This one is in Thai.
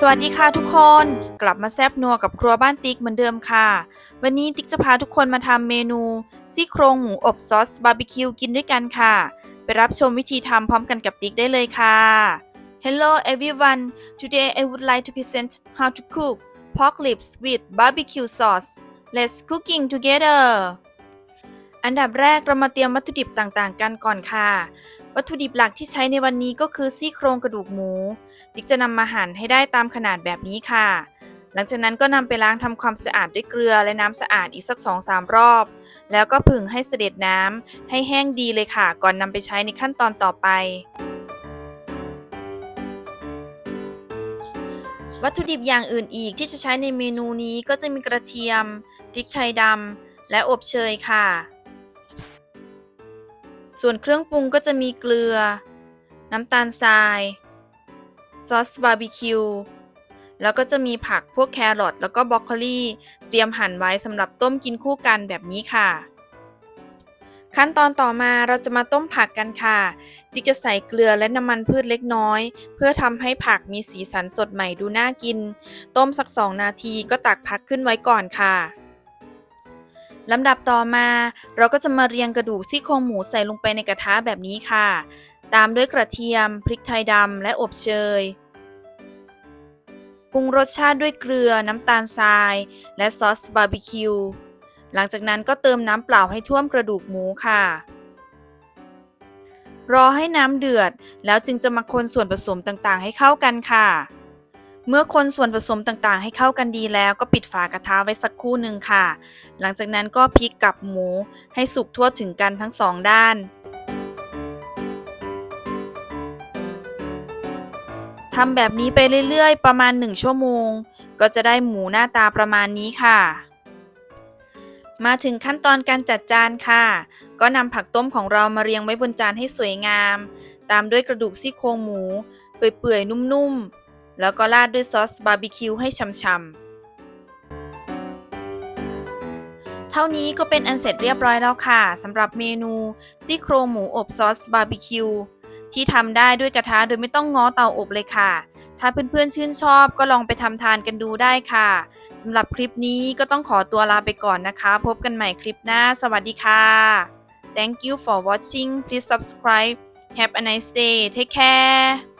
สวัสดีค่ะทุกคนกลับมาแซบนัวกับครัวบ้านติ๊กเหมือนเดิมค่ะ วันนี้ติ๊กจะพาทุกคนมาทำเมนูซี่โครงหมูอบซอสบาร์บีคิวกินด้วยกันค่ะ ไปรับชมวิธีทำพร้อมกันกับติ๊กได้เลยค่ะ Hello everyone today I would like to present how to cook pork lips with barbecue sauce let's cooking together อันดับแรกเรามาเตรียมวัตถุดิบต่างๆ กันก่อนค่ะ วัตถุดิบหลักที่ใช้ในวันนี้ก็คือซี่โครงกระดูกหมูติ๊กจะนำมาหั่นให้ได้ตามขนาดแบบนี้ค่ะ หลังจากนั้นก็นำไปล้างทำความสะอาดด้วยเกลือและน้ำสะอาดอีกสัก 2-3 รอบ แล้วก็ผึ่งให้เสด็จน้ำให้แห้งดีเลยค่ะ ก่อนนำไปใช้ในขั้นตอนต่อไปวัตถุดิบอย่างอื่นอีกที่จะใช้ในเมนูนี้ก็จะมีกระเทียมพริกไทยดำและอบเชยค่ะ ส่วนเครื่องปรุงก็จะมีเกลือ น้ำตาลทราย ซอสบาร์บีคิว แล้วก็จะมีผักพวกแครอทแล้วก็บรอกโคลีเตรียมหั่นไว้สำหรับต้มกินคู่กันแบบนี้ค่ะ ขั้นตอนต่อมาเราจะมาต้มผักกันค่ะ ติ๊กจะใส่เกลือและน้ำมันพืชเล็กน้อย เพื่อทำให้ผักมีสีสันสดใหม่ดูน่ากิน ต้มสัก 2 นาทีก็ตักผักขึ้นไว้ก่อนค่ะ ลำดับต่อมา เราก็จะมาเรียงกระดูกซี่โครงหมูใส่ลงไปในกระทะแบบนี้ค่ะ ตามด้วยกระเทียม พริกไทยดำและอบเชยปรุงรสชาติด้วยเกลือน้ำตาลทราย และซอสบาร์บีคิวหลังจากนั้นก็เติมน้ำเปล่าให้ท่วมกระดูกหมูค่ะ รอให้น้ำเดือด แล้วจึงจะมาคนส่วนผสมต่างๆ ให้เข้ากันค่ะ เมื่อคนส่วนผสมต่างๆ ให้เข้ากันดีแล้วก็ปิดฝากระทะไว้สักครู่หนึ่งค่ะ หลังจากนั้นก็พลิกกลับหมูให้สุกทั่วถึงกันทั้งสองด้าน ทำแบบนี้ไปเรื่อยๆ ประมาณ 1 ชั่วโมง ก็จะได้หมูหน้าตาประมาณนี้ค่ะ มาถึงขั้นตอนการจัดจานค่ะ ก็นำผักต้มของเรามาเรียงไว้บนจานให้สวยงาม ตามด้วยกระดูกซี่โครงหมู เปื่อยๆ นุ่มๆ แล้วก็ราดด้วยซอสบาร์บีคิวให้ช่ำๆ เท่านี้ก็เป็นอันเสร็จเรียบร้อยแล้วค่ะสำหรับเมนูซี่โครงหมูอบซอสบาร์บีคิวที่ทำได้ด้วยกระทะโดยไม่ต้องง้อเตาอบเลยค่ะ ถ้าเพื่อนๆชื่นชอบก็ลองไปทำทานกันดูได้ค่ะสำหรับคลิปนี้ก็ต้องขอตัวลาไปก่อนนะคะ พบกันใหม่คลิปหน้า สวัสดีค่ะ Thank you for watching please subscribe have a nice day take care